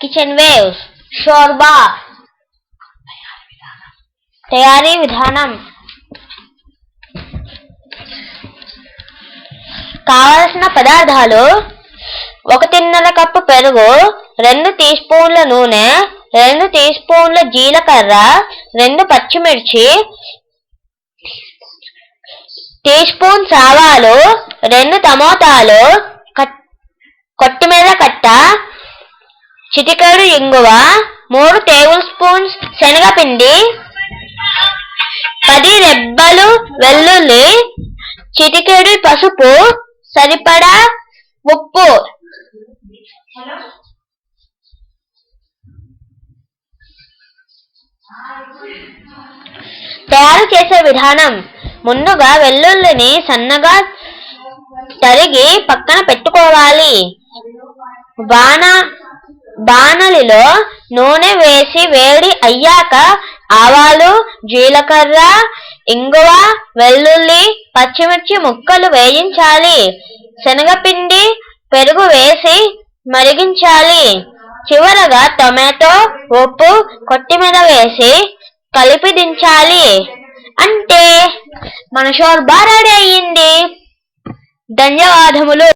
Kitchen waves shorba తయారీ విధానం కావలసిన పదార్థాలు ఒకటిన్నర కప్పు పెరుగు రెండు టీ స్పూన్ల నూనె రెండు టీ స్పూన్ల జీలకర్ర రెండు పచ్చిమిర్చి టీ స్పూన్ ఆవాలు రెండు టమోటాలు చిటికెడు ఇంగువ మూడు టేబుల్ స్పూన్స్ శనగపిండి పది రెబ్బలు వెల్లుల్లి చిటికెడు పసుపు సరిపడా ఉప్పు. తయారు చేసే విధానం. ముందుగా వెల్లుల్లిని సన్నగా తరిగి పక్కన పెట్టుకోవాలి. బాణ బాణలిలో నూనె వేసి వేడి అయ్యాక ఆవాలు జీలకర్ర ఇంగువ వెల్లుల్లి పచ్చిమిర్చి ముక్కలు వేయించాలి. శనగపిండి పెరుగు వేసి మరిగించాలి. చివరగా టొమాటో ఉప్పు కొత్తిమీర వేసి కలిపి దించాలి. అంటే మన షోర్బా రెడీ అయ్యింది. ధన్యవాదములు.